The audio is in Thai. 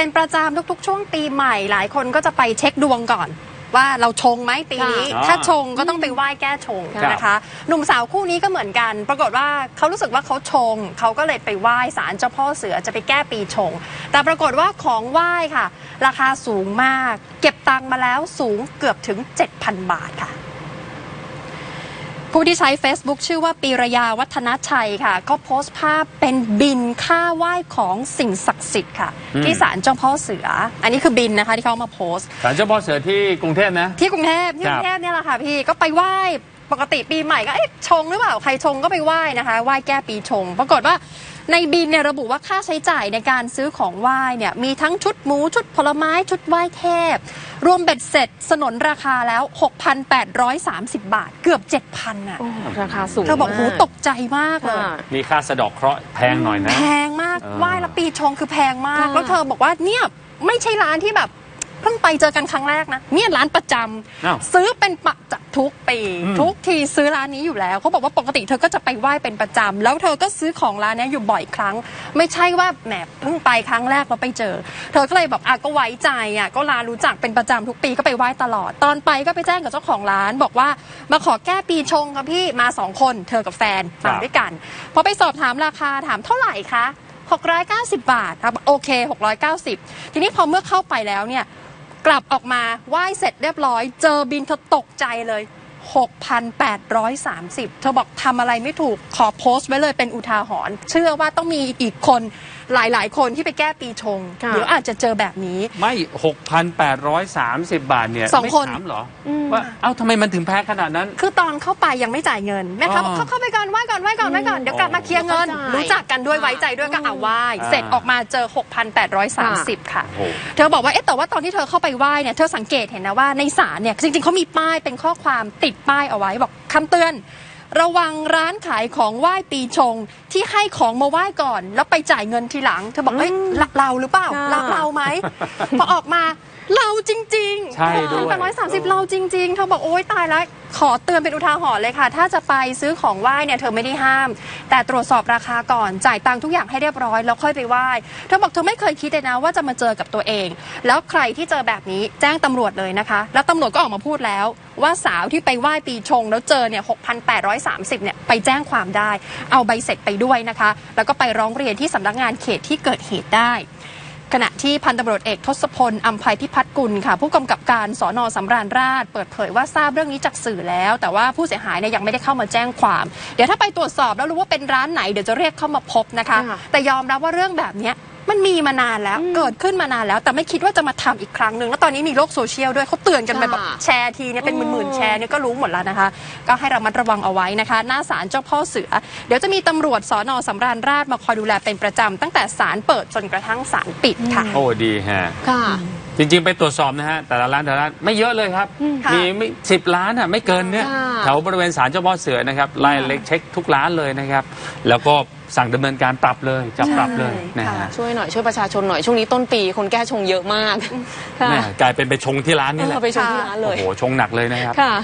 เป็นประจำทุกๆ ช่วงปีใหม่ หลายคนก็จะไปเช็คดวงก่อน ว่าเราชงไหมปีนี้ ค่ะถ้าชงก็ต้องไปไหว้แก้ชงครับ นะคะ หนุ่มสาวคู่นี้ก็เหมือนกัน ปรากฏว่าเขารู้สึกว่าเขาชง เขาก็เลยไปไหว้ศาลเจ้าพ่อเสือจะไปแก้ปีชง แต่ปรากฏว่าของไหว้ค่ะ ราคาสูงมาก เก็บตังค์มาแล้วสูงเกือบถึง 7,000 บาทค่ะ ผู้ที่ใช้ Facebook ชื่อว่าปีรยาวัฒนชัยค่ะ ก็โพสต์ภาพเป็นบินค่าไหว้ของสิ่งศักดิ์สิทธิ์ค่ะอืมที่ศาลเจ้าพ่อเสือ อันนี้คือบินนะคะที่เขาเอามาโพสต์ศาลเจ้าพ่อเสือที่กรุงเทพนะ ที่กรุงเทพที่คกรับรุงเทพเนี่ยแหละค่ะพี่ก็ไปไหว้ปกติปีใหม่ก็เอ๊ะชงหรือเปล่าใครชงก็ไปไหว้นะคะไหว้แก้ปีชง ปรากฏว่า ในบินเนี่ยระบุว่าค่าใช้จ่ายในการซื้อของไหว้เนี่ยมีทั้งชุดหมูชุดผลไม้ชุดไหว้เทพ รวมเบ็ดเสร็จสนนราคาแล้ว 6,830 บาท เกือบ 7,000อะโอ้ราคาสูงเธอบอกมาโหตกใจมากเลย ค่ะมีค่าสะเดอกเคราะห์แพงหน่อยนะ แพงมากเออ ไหว้ละปีชงคือแพงมาก ค่ะแล้วเธอบอกว่าเนี่ยไม่ใช่ร้านที่แบบเพิ่งไปเจอกันครั้งแรกนะ เนี่ยร้านประจำอ้าว ซื้อเป็นประจำ ทุกปีอืมทุกทีซื้อร้านนี้อยู่แล้วเขาบอกว่าปกติเธอก็จะไปไหว้เป็นประจำแล้วเธอก็ซื้อของร้านเนี้ยอยู่บ่อยครั้ง ไม่ใช่ว่าแหมเพิ่งไปครั้งแรกแล้วไปเจอ เธอก็เลยแบบอะก็ไว้ใจอะก็ร้านรู้จักเป็นประจำทุกปีก็ไปไหว้ตลอด ตอนไปก็ไปแจ้งกับเจ้าของร้าน บอกว่ามาขอแก้ปีชงครับพี่มาสองคน เธอกับแฟนครัมาบด้วยกันพอไปสอบถามราคาถามเท่าไหร่คะ690 บาทครับโอเค 690 ทีนี้พอเมื่อเข้าไปแล้วเนี่ย กลับออกมาไหว้เสร็จเรียบร้อย เจอบินเธอตกใจเลย 6,830 เธอบอกทำอะไรไม่ถูกขอโพสต์ไว้เลยเป็นอุทาหรณ์เชื่อว่าต้องมีอีกคนหลาย ๆ คนที่ไปแก้ปีชง ค่ะ เดี๋ยวอาจจะเจอแบบนี้ ไม่ 6,830 บาทเนี่ยสองคนไม่ถามเหรออืมว่าเอ้าทำไมมันถึงแพงขนาดนั้น คือตอนเข้าไปยังไม่จ่ายเงินแม่ค้าบอกอ๋อเข้าเข้าไปก่อนไหว้ก่อนไหว้ก่อนไหว้ก่อนเดี๋ยวกลับมาเคลียร์เงินเดี๋ยวค่อยจ่ายรู้จักกันด้วยไว้ใจด้วยก็เอาไหว้อ่า เสร็จออกมาเจอ 6,830 ค่ะ โอ้โห เธอบอกว่าเอ๊ะแต่ว่าตอนที่เธอเข้าไปไหว้เนี่ยเธอสังเกตเห็นนะว่าในศาลเนี่ยจริงๆเขามีป้ายเป็นข้อความติดป้ายเอาไว้บอกคำเตือน ระวังร้านขายของไหว้ปีชงที่ให้ของมาไหว้ก่อน แล้วไปจ่ายเงินทีหลัง เธอบอกเอ้ยละเราหรือเปล่าค่ะละเราไหมพอออกมา เราจริงๆใช่ด้วยแปดร้อยสามสิบเราจริง ๆ เธอบอกโอ๊ยตายแล้วขอเตือนเป็นอุทาหรณ์เลยค่ะ ถ้าจะไปซื้อของไหว้เนี่ยเธอไม่ได้ห้าม แต่ตรวจสอบราคาก่อนจ่ายตังค์ทุกอย่างให้เรียบร้อยแล้วค่อยไปไหว้เธอบอกเธอไม่เคยคิดเลยนะว่าจะมาเจอกับตัวเอง แล้วใครที่เจอแบบนี้แจ้งตำรวจเลยนะคะ แล้วตำรวจก็ออกมาพูดแล้ว ว่าสาวที่ไปไหว้ปีชง แล้วเจอเนี่ย6,830เนี่ยไปแจ้งความได้ เอาใบเสร็จไปด้วยนะคะ แล้วก็ไปร้องเรียนที่สำนักงานเขตที่เกิดเหตุได้ ขณะที่พันตำรวจเอกทศพลอัมภัยพิพัฒน์กุลค่ะ ผู้กำกับการสอนอสำราญราชเปิดเผยว่าทราบเรื่องนี้จากสื่อแล้ว แต่ว่าผู้เสียหายเนี่ยยังไม่ได้เข้ามาแจ้งความ เดี๋ยวถ้าไปตรวจสอบแล้วรู้ว่าเป็นร้านไหนเดี๋ยวจะเรียกเข้ามาพบนะคะค่ะแต่ยอมรับว่าเรื่องแบบเนี้ย มันมีมานานแล้วเกิดขึ้นมานานแล้ว แต่ไม่คิดว่าจะมาทำอีกครั้งหนึ่งแล้วตอนนี้มีโลกโซเชียลด้วยเขาเตือนกันไปแบบค่ะแชร์ทีเนี่ยเป็นหมื่นๆแชร์เนี่ยก็รู้หมดแล้วนะคะ ก็ให้ระมัดระวังเอาไว้นะคะ หน้าศาลเจ้าพ่อเสือ เดี๋ยวจะมีตำรวจสอนอสำราญราชมาคอยดูแลเป็นประจำตั้งแต่ศาลเปิดจนกระทั่งศาลปิดค่ะ โอ้ดีฮะค่ะจริง ๆ ไปตรวจสอบนะฮะ แต่ละร้านแต่ละร้านไม่เยอะเลยครับค่ะมีไม่สิบล้านอะไม่เกินเนี่ยค่ะแถวบริเวณศาลเจ้าพ่อเสือนะครับไล่เล็กเช็คทุกร้านเลยนะครับ แล้วก็ สั่งดำเนินการปรับเลยจับปรับเลยนะใช่ฮะค่ะช่วยหน่อยช่วยประชาชนหน่อย ช่วงนี้ต้นปีคนแก้ชงเยอะมากค่ะแม่กลายเป็นไปชงที่ร้านนี่แหละ เออไปชงที่ร้านเลโอ้ย โห ชงหนักเลยนะครับ ค่ะ